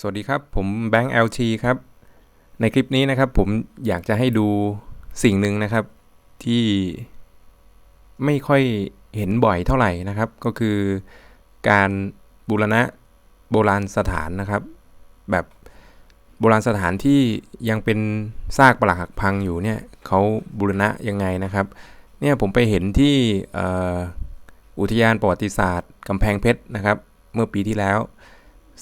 สวัสดีครับ ผมแบงค์ LT ครับ ในคลิปนี้นะครับผมอยากจะให้ดูสิ่งหนึ่งนะครับ ที่ไม่ค่อยเห็นบ่อยเท่าไหร่นะครับ ก็คือการบูรณะโบราณสถานนะครับ แบบโบราณสถานที่ยังเป็นซากปรักหักพังอยู่เนี่ยเขาบูรณะยังไงนะครับ เนี่ยผมไปเห็นที่อุทยานประวัติศาสตร์กำแพงเพชรนะครับ เมื่อปีที่แล้ว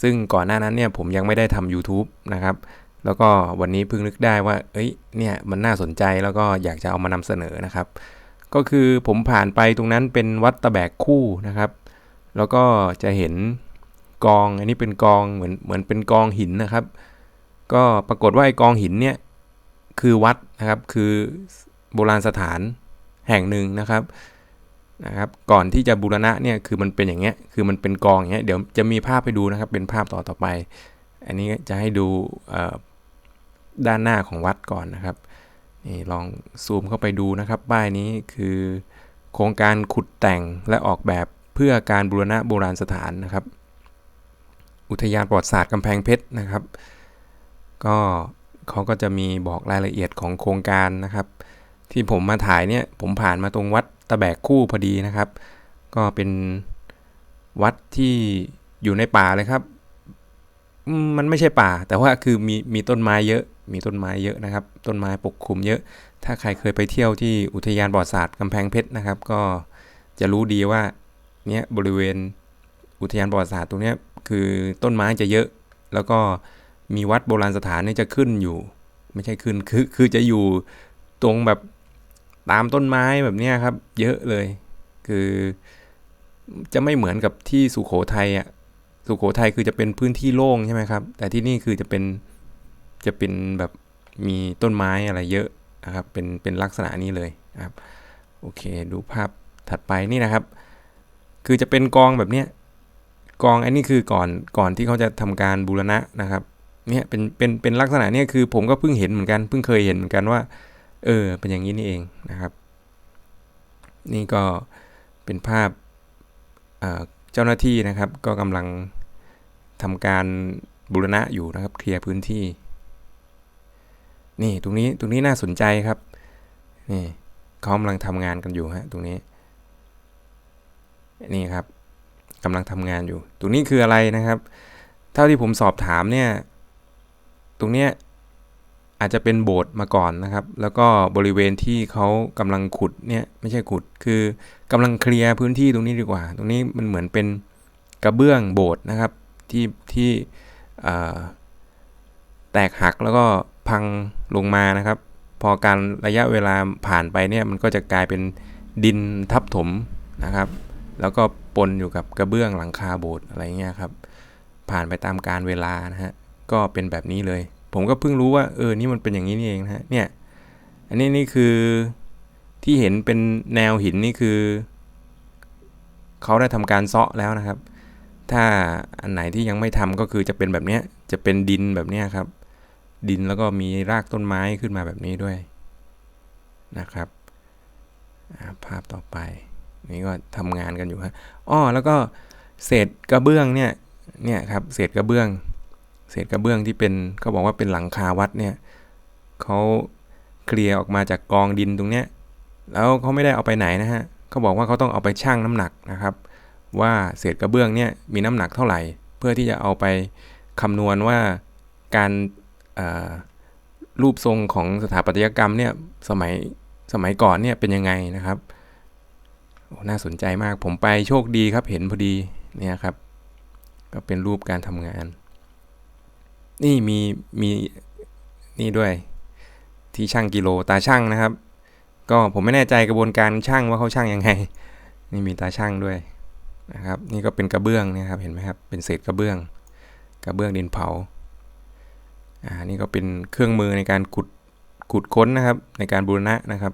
ซึ่งก่อนหน้านั้นเนี่ยผมยังไม่ได้ทำ YouTube นะครับ แล้วก็วันนี้เพิ่งนึกได้ว่า เอ้ย เนี่ยมันน่าสนใจแล้วก็อยากจะเอามานำเสนอนะครับ ก็คือผมผ่านไปตรงนั้นเป็นวัดตะแบกคู่นะครับ แล้วก็จะเห็นกอง อันนี้เป็นกองเหมือนเหมือนเป็นกองหินนะครับ ก็ปรากฏว่าไอ้กองหินเนี่ยคือวัดนะครับ คือโบราณสถานแห่งหนึ่งนะครับ นะครับก่อนที่จะบูรณะเนี่ยคือมันเป็นอย่างเงี้ยคือมันเป็นกองอย่างเงี้ยเดี๋ยวจะมีภาพให้ดูนะครับเป็นภาพต่อต่อไป อันนี้จะให้ดูด้านหน้าของวัดก่อนนะครับนี่ลองซูมเข้าไปดูนะครับป้ายนี้คือโครงการขุดแต่งและออกแบบเพื่อการบูรณะโบราณสถานนะครับ อุทยานประวัติศาสตร์กำแพงเพชรนะครับ ก็เขาก็จะมีบอกรายละเอียดของโครงการนะครับ ที่ผมมาถ่ายเนี่ยผมผ่านมาตรงวัดตะแบกคู่พอดีนะครับ ก็เป็นวัดที่อยู่ในป่าเลยครับมันไม่ใช่ป่า แต่ว่าคือมีมีต้นไม้เยอะ มีต้นไม้เยอะนะครับ ต้นไม้ปกคลุมเยอะ ถ้าใครเคยไปเที่ยวที่อุทยานประวัติศาสตร์กำแพงเพชรนะครับ ก็จะรู้ดีว่าเนี้ยบริเวณอุทยานประวัติศาสตร์ตรงเนี้ยคือต้นไม้จะเยอะ แล้วก็มีวัดโบราณสถานนี่จะขึ้นอยู่ ไม่ใช่ขึ้นคือคือจะอยู่ตรงแบบ ตามต้นไม้แบบนี้ครับ เยอะเลย คือจะไม่เหมือนกับที่สุขโขทัยอะสุขโขทัยคือจะเป็นพื้นที่โล่งใช่ไหมครับ แต่ที่นี่คือจะเป็นจะเป็นแบบมีต้นไม้อะไรเยอะนะครับ เป็นเป็นลักษณะนี้เลยนะครับโอเค ดูภาพถัดไปนี่นะครับ คือจะเป็นกองแบบเนี้ยกองอันนี้คือก่อนก่อนที่เขาจะทำการบูรณะนะครับเนี่ยเป็นเป็นเป็นลักษณะนี้คือผมก็เพิ่งเห็นเหมือนกันเพิ่งเคยเห็นเหมือนกันว่า เออ เป็นอย่างนี้นี่เองนะครับ นี่ก็เป็นภาพเจ้าหน้าที่นะครับ ก็กำลังทำการบูรณะอยู่นะครับ เคลียร์พื้นที่ นี่ตรงนี้ตรงนี้น่าสนใจครับ นี่เขากำลังทำงานกันอยู่ฮะตรงนี้ นี่ครับกำลังทำงานอยู่ ตรงนี้คืออะไรนะครับ เท่าที่ผมสอบถามเนี่ย ตรงเนี้ย อาจจะเป็นโบสถ์มาก่อนนะครับ แล้วก็บริเวณที่เขากำลังขุดเนี่ยไม่ใช่ขุด คือกำลังเคลียร์พื้นที่ตรงนี้ดีกว่า ตรงนี้มันเหมือนเป็นกระเบื้องโบสถ์นะครับที่ที่แตกหักแล้วก็พังลงมานะครับ พอการระยะเวลาผ่านไปเนี่ยมันก็จะกลายเป็นดินทับถมนะครับ แล้วก็ปนอยู่กับกระเบื้องหลังคาโบสถ์อะไรเงี้ยครับ ผ่านไปตามการเวลานะฮะก็เป็นแบบนี้เลย ผมก็เพิ่งรู้ว่าเออนี่มันเป็นอย่างนี้นี่เองนะฮะเนี่ยอันนี้นี่คือที่เห็นเป็นแนวหินนี่คือเขาได้ทำการเซาะแล้วนะครับ ถ้าอันไหนที่ยังไม่ทำก็คือจะเป็นแบบนี้จะเป็นดินแบบนี้ครับ ดินแล้วก็มีรากต้นไม้ขึ้นมาแบบนี้ด้วยนะครับภาพต่อไป นี่ก็ทำงานกันอยู่ฮะอ้อแล้วก็เศษกระเบื้องเนี่ยเนี่ยครับเศษกระเบื้อง เศษกระเบื้องที่เป็นเขาบอกว่าเป็นหลังคาวัดเนี่ยเขาเคลียร์ออกมาจากกองดินตรงเนี้ยแล้วเขาไม่ได้เอาไปไหนนะฮะเขาบอกว่าเขาต้องเอาไปชั่งน้ำหนักนะครับ ว่าเศษกระเบื้องเนี่ยมีน้ำหนักเท่าไหร่ เพื่อที่จะเอาไปคำนวณว่าการรูปทรงของสถาปัตยกรรมเนี่ยสมัยสมัยก่อนเนี่ยเป็นยังไงนะครับน่าสนใจมากผมไปโชคดีครับเห็นพอดีเนี่ยครับ ก็เป็นรูปการทำงาน นี่มีมีนี่ด้วยที่ช่างกิโลตาช่างนะครับ ก็ผมไม่แน่ใจกระบวนการช่างว่าเขาช่างยังไง นี่มีตาช่างด้วยนะครับ นี่ก็เป็นกระเบื้องนะครับเห็นไหมครับเป็นเศษกระเบื้อง กระเบื้องดินเผาอ่านี่ก็เป็นเครื่องมือในการขุดขุดค้นนะครับ ในการบูรณะนะครับ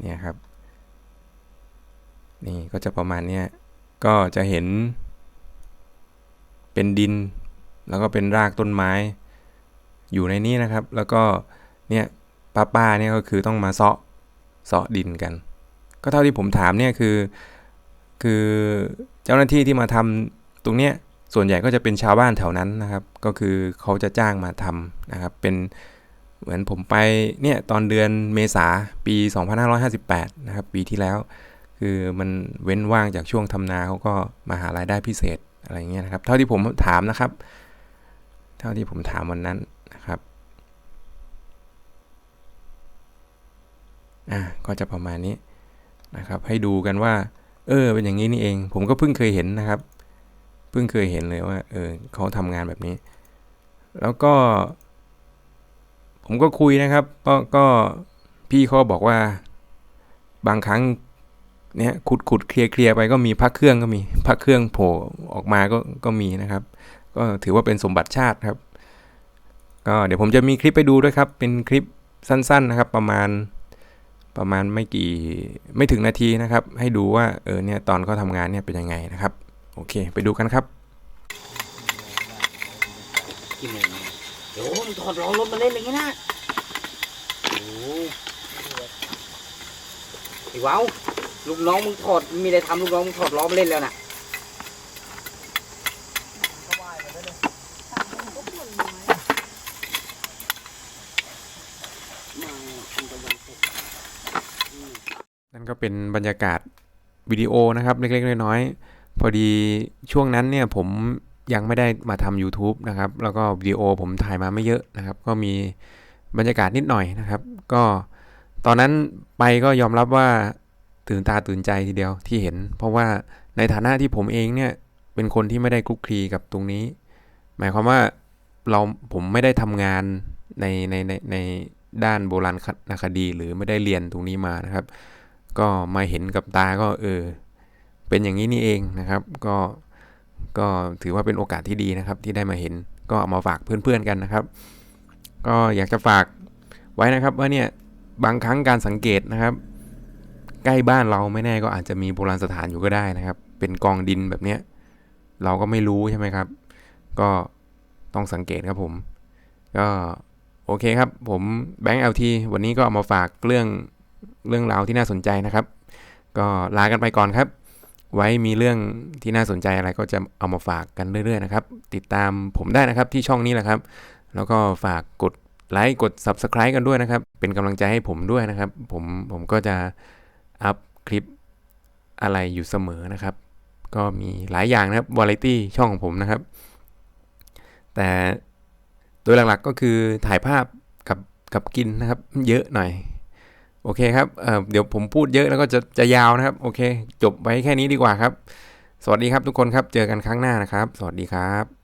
เนี่ยครับ นี่ก็จะประมาณนี้ก็จะเห็นเป็นดิน แล้วก็เป็นรากต้นไม้ อยู่ในนี้นะครับ แล้วก็เนี่ยป้าป้าเนี่ยก็คือต้องมาเซาะเซาะดินกัน ก็เท่าที่ผมถามเนี่ยคือคือเจ้าหน้าที่ที่มาทำตรงเนี้ยส่วนใหญ่ก็จะเป็นชาวบ้านแถวนั้นนะครับ ก็คือเขาจะจ้างมาทำนะครับ เป็นเหมือนผมไปเนี่ยตอนเดือนเมษาปี 2558 นะครับ ปีที่แล้ว คือมันเว้นว่างจากช่วงทำนาเขาก็มาหารายได้พิเศษอะไรเงี้ยนะครับ เท่าที่ผมถามนะครับ เท่าที่ผมถามวันนั้นนะครับอะก็จะประมาณนี้นะครับ ให้ดูกันว่า เออ เป็นอย่างนี้นี่เอง ผมก็เพิ่งเคยเห็นนะครับ เพิ่งเคยเห็นเลยว่า เออเขาทำงานแบบนี้ แล้วก็ ผมก็คุยนะครับก็ก็พี่เขาบอกว่า บางครั้งเนี่ยขุดขุดเคลียร์เคลียร์ไปก็มีพักเครื่องก็มีพักเครื่องโผล่ออกมาก็ก็มีนะครับ ก็ถือว่าเป็นสมบัติชาติครับ ก็เดี๋ยวผมจะมีคลิปไปดูด้วยครับ เป็นคลิปสั้นๆนะครับ ประมาณประมาณไม่กี่ไม่ถึงนาทีนะครับ ให้ดูว่าเออเนี่ยตอนเขาทำงานเนี่ยเป็นยังไงนะครับ โอเค ไปดูกันครับโมงเนี่ยเดี๋ยวมึงถอดล้อรถมาเล่นอย่างงี้นะโอ้ไอ้ว้าวลูกน้องมึงถอดมีอะไรทำลูกน้องมึงถอดล้อมาเล่นแล้วน่ะมาทำตะวันตก นั่นก็เป็นบรรยากาศวิดีโอนะครับ เล็กๆน้อยๆพอดีช่วงนั้นเนี่ยผมยังไม่ได้มาทำ YouTube นะครับ แล้วก็วิดีโอผมถ่ายมาไม่เยอะนะครับ ก็มีบรรยากาศนิดหน่อยนะครับ ก็ตอนนั้นไปก็ยอมรับว่าตื่นตาตื่นใจทีเดียวที่เห็น เพราะว่าในฐานะที่ผมเองเนี่ยเป็นคนที่ไม่ได้คลุกคลีกับตรงนี้ หมายความว่าเราผมไม่ได้ทำงานในในในในด้านโบราณคดีหรือไม่ได้เรียนตรงนี้มานะครับ ก็มาเห็นกับตาก็เออเป็นอย่างนี้นี่เองนะครับ ก็ก็ถือว่าเป็นโอกาสที่ดีนะครับ ที่ได้มาเห็นก็เอามาฝากเพื่อนๆกันนะครับ ก็อยากจะฝากไว้นะครับว่าเนี่ยบางครั้งการสังเกตนะครับ ใกล้บ้านเราไม่แน่ก็อาจจะมีโบราณสถานอยู่ก็ได้นะครับ เป็นกองดินแบบเนี้ยเราก็ไม่รู้ใช่ไหมครับ ก็ต้องสังเกตครับผม ก็โอเคครับ ผมแบงค์เอลทีวันนี้ก็เอามาฝากเรื่อง เรื่องราวที่น่าสนใจนะครับ ก็ลากันไปก่อนครับ ไว้มีเรื่องที่น่าสนใจอะไรก็จะเอามาฝากกันเรื่อยๆนะครับ ติดตามผมได้นะครับที่ช่องนี้แหละครับ แล้วก็ฝากกดไลค์กด Subscribe กันด้วยนะครับ เป็นกำลังใจให้ผมด้วยนะครับ ผมผมก็จะอัพคลิปอะไรอยู่เสมอนะครับ ก็มีหลายอย่างนะครับวาไรตี้ช่องของผมนะครับ แต่โดยหลักๆก็คือถ่ายภาพกับกับกินนะครับ เยอะหน่อย โอเคครับเเดี๋ยวผมพูดเยอะแล้วก็จะจะยาวนะครับ โอเค จบไว้แค่นี้ดีกว่าครับ สวัสดีครับทุกคนครับ เจอกันครั้งหน้านะครับ สวัสดีครับ